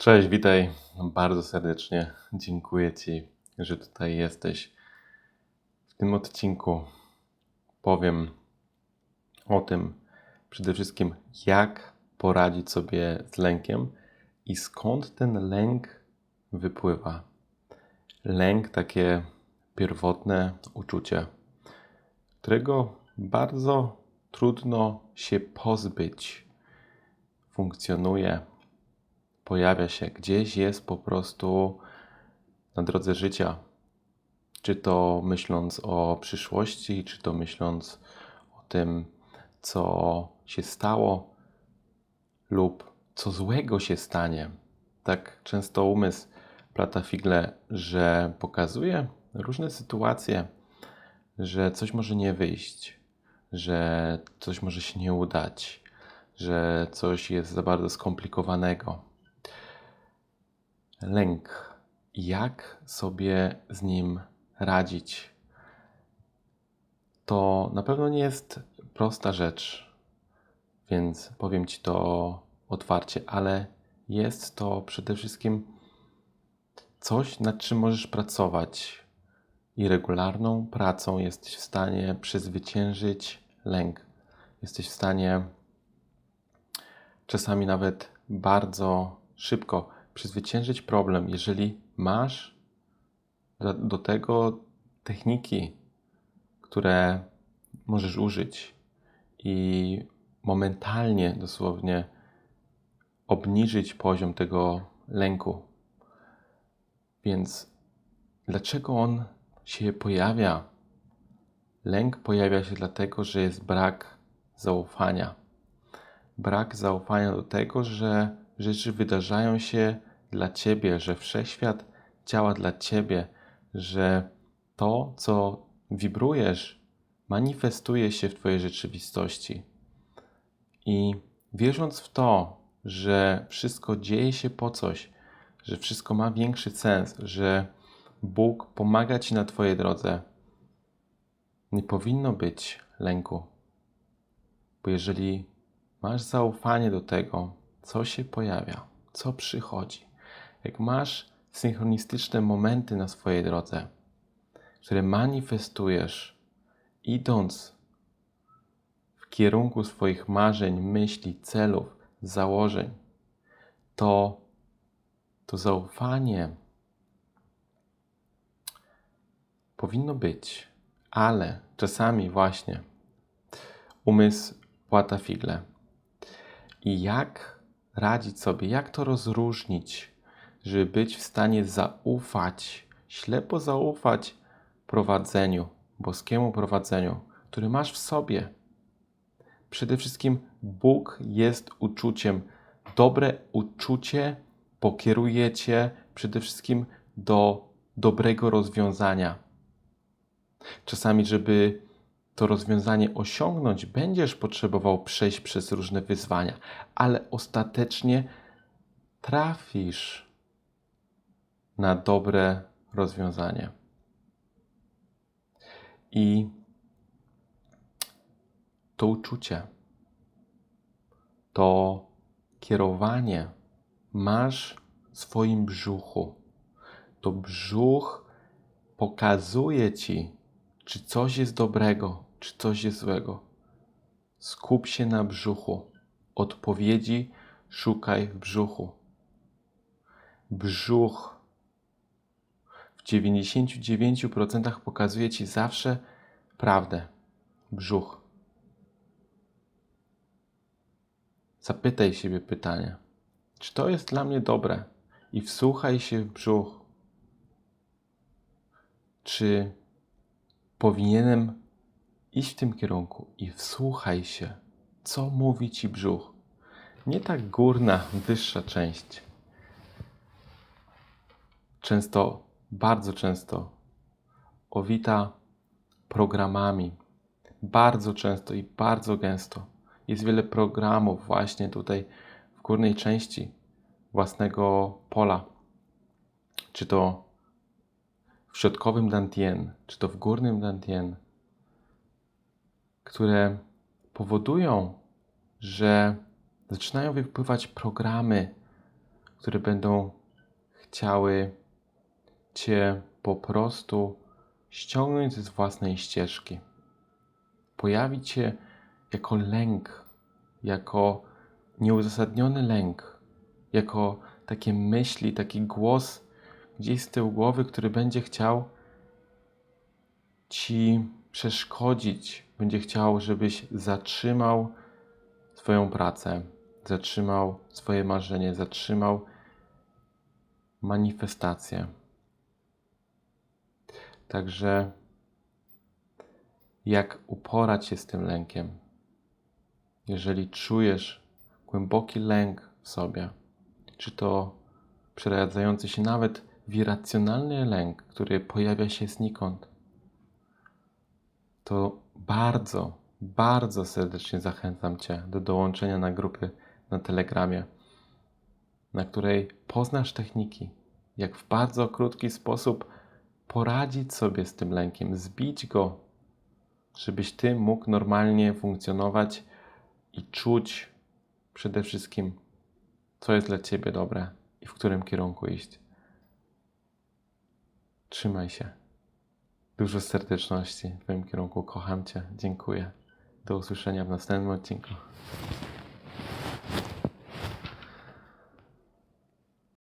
Cześć, witaj bardzo serdecznie. Dziękuję Ci, że tutaj jesteś. W tym odcinku powiem o tym przede wszystkim, jak poradzić sobie z lękiem i skąd ten lęk wypływa. Lęk, takie pierwotne uczucie, którego bardzo trudno się pozbyć. Funkcjonuje pojawia się gdzieś, jest po prostu na drodze życia. Czy to myśląc o przyszłości, czy to myśląc o tym, co się stało, lub co złego się stanie. Tak często umysł plata figle, że pokazuje różne sytuacje, że coś może nie wyjść, że coś może się nie udać, że coś jest za bardzo skomplikowanego lęk. Jak sobie z nim radzić? To na pewno nie jest prosta rzecz, więc powiem Ci to otwarcie, ale jest to przede wszystkim coś, nad czym możesz pracować. I regularną pracą jesteś w stanie przezwyciężyć lęk. Jesteś w stanie czasami nawet bardzo szybko przezwyciężyć problem, jeżeli masz do tego techniki, które możesz użyć i momentalnie dosłownie obniżyć poziom tego lęku. Więc dlaczego on się pojawia? Lęk pojawia się dlatego, że jest brak zaufania. Brak zaufania do tego, że rzeczy wydarzają się dla Ciebie, że wszechświat działa dla Ciebie, że to, co wibrujesz, manifestuje się w Twojej rzeczywistości. I wierząc w to, że wszystko dzieje się po coś, że wszystko ma większy sens, że Bóg pomaga Ci na Twojej drodze, nie powinno być lęku. Bo jeżeli masz zaufanie do tego, co się pojawia, co przychodzi, jak masz synchronistyczne momenty na swojej drodze, które manifestujesz, idąc w kierunku swoich marzeń, myśli, celów, założeń, to to zaufanie powinno być, ale czasami właśnie umysł płata figle. I jak radzić sobie, jak to rozróżnić, żeby być w stanie zaufać, ślepo zaufać prowadzeniu, boskiemu prowadzeniu, który masz w sobie. Przede wszystkim Bóg jest uczuciem. Dobre uczucie pokieruje cię przede wszystkim do dobrego rozwiązania. Czasami, żeby to rozwiązanie osiągnąć, będziesz potrzebował przejść przez różne wyzwania, ale ostatecznie trafisz na dobre rozwiązanie. I to uczucie, to kierowanie masz w swoim brzuchu. To brzuch pokazuje ci, czy coś jest dobrego, czy coś jest złego. Skup się na brzuchu. Odpowiedzi szukaj w brzuchu. Brzuch w 99% pokazuje Ci zawsze prawdę. Brzuch. Zapytaj siebie pytanie, czy to jest dla mnie dobre? I wsłuchaj się w brzuch. Czy powinienem iść w tym kierunku i wsłuchaj się, co mówi Ci brzuch? Nie ta górna, wyższa część. Często bardzo często owita programami. Bardzo często i bardzo gęsto. Jest wiele programów właśnie tutaj w górnej części własnego pola. Czy to w środkowym Dantien, czy to w górnym Dantien, które powodują, że zaczynają wypływać programy, które będą chciały Cię po prostu ściągnąć z własnej ścieżki. Pojawić się jako lęk, jako nieuzasadniony lęk, jako takie myśli, taki głos gdzieś z tyłu głowy, który będzie chciał Ci przeszkodzić, będzie chciał, żebyś zatrzymał swoją pracę, zatrzymał swoje marzenie, zatrzymał manifestację. Także jak uporać się z tym lękiem? Jeżeli czujesz głęboki lęk w sobie, czy to przeradzający się nawet w irracjonalny lęk, który pojawia się znikąd, to bardzo, bardzo serdecznie zachęcam Cię do dołączenia na grupy na Telegramie, na której poznasz techniki, jak w bardzo krótki sposób poradzić sobie z tym lękiem, zbić go, żebyś Ty mógł normalnie funkcjonować i czuć przede wszystkim, co jest dla Ciebie dobre i w którym kierunku iść. Trzymaj się. Dużo serdeczności w Twoim kierunku. Kocham Cię. Dziękuję. Do usłyszenia w następnym odcinku.